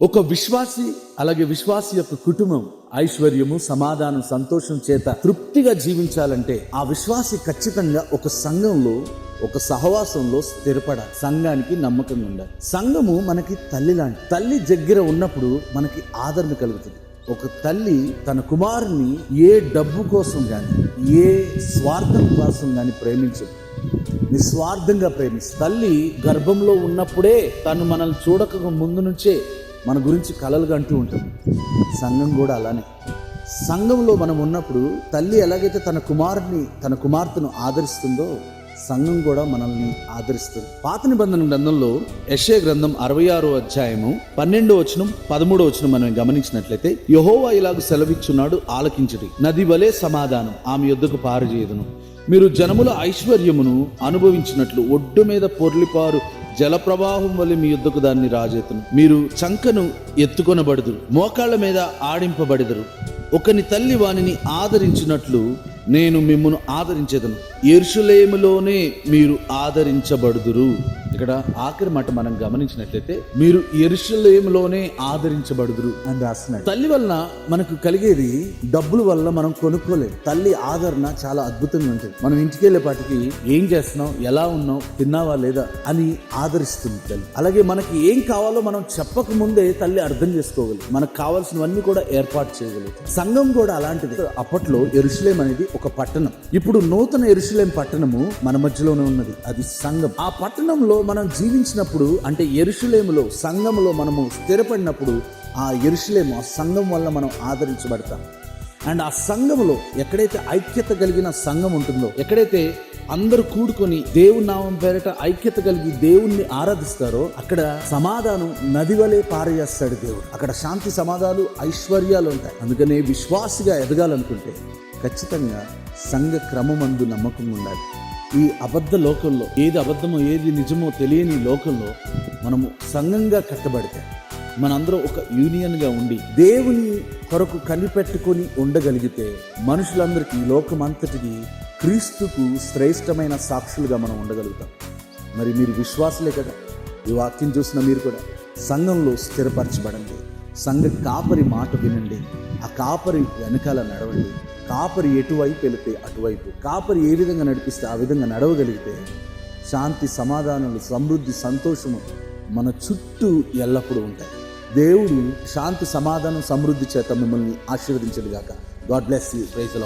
ఒక విశ్వాసి అలాగే విశ్వాసి యొక్క కుటుంబం ఐశ్వర్యము సమాధానం సంతోషం చేత తృప్తిగా జీవించాలంటే ఆ విశ్వాసి ఖచ్చితంగా ఒక సంఘంలో ఒక సహవాసంలో స్థిరపడాలి. సంఘానికి నమ్మకంగా ఉండాలి. సంఘము మనకి తల్లి లాంటి తల్లి దగ్గర ఉన్నప్పుడు మనకి ఆదరణ కలుగుతుంది. ఒక తల్లి తన కుమారుని ఏ డబ్బు కోసం కానీ ఏ స్వార్థం కోసం కానీ ప్రేమించదు. నిస్వార్థంగా ప్రేమిస్తుంది. తల్లి గర్భంలో ఉన్నప్పుడే తను మనల్ని చూడక ముందు నుంచే మన గురించి కలలుగా అంటూ ఉంటుంది సంఘం కూడా అలానే. సంఘంలో మనం ఉన్నప్పుడు తల్లి ఎలాగైతే తన కుమారుని తన కుమార్తెను ఆదరిస్తుందో సంఘం కూడా మనల్ని ఆదరిస్తుంది. పాత నిబంధన గ్రంథంలో యశయ గ్రంథం అరవై ఆరో అధ్యాయము పన్నెండో వచనం పదమూడో వచనం మనం గమనించినట్లయితే యహోవా ఇలాగ సెలవిచ్చున్నాడు ఆలకించడి. నది వలె సమాధానం ఆమె యొద్దకు పారుజేయదును. మీరు జనముల ఐశ్వర్యమును అనుభవించినట్లు ఒడ్డు మీద పొర్లిపారు జలప్రవాహం వల్ల మీ యుద్ధకు దాన్ని రాజేతును మీరు చంకను ఎత్తుకొనబడుదురు మోకాళ్ళ మీద ఆడింపబడిదరు. ఒకని తల్లి వానిని ఆదరించినట్లు నేను మిమ్మను ఆదరించేదను. ఎరుషులేములోనే మీరు ఆదరించబడుదురు. ఇక్కడ ఆఖరి మాట మనం గమనించినట్లయితే మీరు ఎరుషులేములోనే ఆదరించబడుదురు. అని రాస్తున్నాడు తల్లి వలన మనకు కలిగేది డబ్బుల వల్ల మనం కొనుక్కోలేము తల్లి ఆదరణ చాలా అద్భుతంగా ఉంటుంది. మనం ఇంటికి వెళ్ళేపాటికి ఏం చేస్తున్నావు ఎలా ఉన్నావు తిన్నావా లేదా? అని ఆదరిస్తుంది తల్లి. అలాగే మనకి ఏం కావాలో మనం చెప్పక ముందే తల్లి అర్థం చేసుకోగలదు. మనకు కావాల్సినవన్నీ కూడా ఏర్పాటు చేయగలుగుతుంది సంఘం కూడా అలాంటిది. అప్పట్లో ఎరుసలేం అనేది ఒక పట్టణం. ఇప్పుడు నూతన ఎరుసలేం పట్టణము మన మధ్యలోనే ఉన్నది. అది సంఘం. ఆ పట్టణంలో మనం జీవించినప్పుడు అంటే ఎరుషులేములో సంఘములో మనము స్థిరపడినప్పుడు ఆ ఎరుషులేము ఆ సంఘం వల్ల మనం ఆదరించబడతాం. అండ్ ఆ సంఘములో ఎక్కడైతే ఐక్యత కలిగిన సంఘం ఉంటుందో ఎక్కడైతే అందరూ కూడుకొని దేవుని నామం పేరిట ఐక్యత కలిగి దేవుణ్ణి ఆరాధిస్తారో అక్కడ సమాధానం నది వలె పారజేస్తాడు దేవుడు. అక్కడ శాంతి సమాధానాలు ఐశ్వర్యాలు ఉంటాయి. అందుకనే విశ్వాసిగా ఎదగాలనుకుంటే ఖచ్చితంగా సంఘ క్రమమందు నమ్మకం ఉండాలి. ఈ అబద్ధ లోకంలో ఏది అబద్ధమో ఏది నిజమో తెలియని లోకంలో మనము సంఘంగా కట్టబడితే మనందరం ఒక యూనియన్గా ఉండి దేవుని కొరకు కనిపెట్టుకొని ఉండగలిగితే మనుషులందరికీ లోకమంతటికి క్రీస్తుకు శ్రేష్టమైన సాక్షులుగా మనం ఉండగలుగుతాం. మరి మీరు విశ్వాసులే కదా? ఈ వాక్యం చూసిన మీరు కూడా సంఘంలో స్థిరపరచబడండి. సంఘ కాపరి మాట వినండి. ఆ కాపరి వెనకాల నడవండి. కాపరి ఎటువైపు వెళితే అటువైపు కాపరి ఏ విధంగా నడిపిస్తే ఆ విధంగా నడవగలిగితే శాంతి సమాధానాలు సమృద్ధి సంతోషము మన చుట్టూ ఎల్లప్పుడూ ఉంటాయి. దేవుడు శాంతి సమాధానం సమృద్ధి చేత మిమ్మల్ని ఆశీర్వదించడుగాక గాడ్ బ్లెస్ యూ ప్రైజ్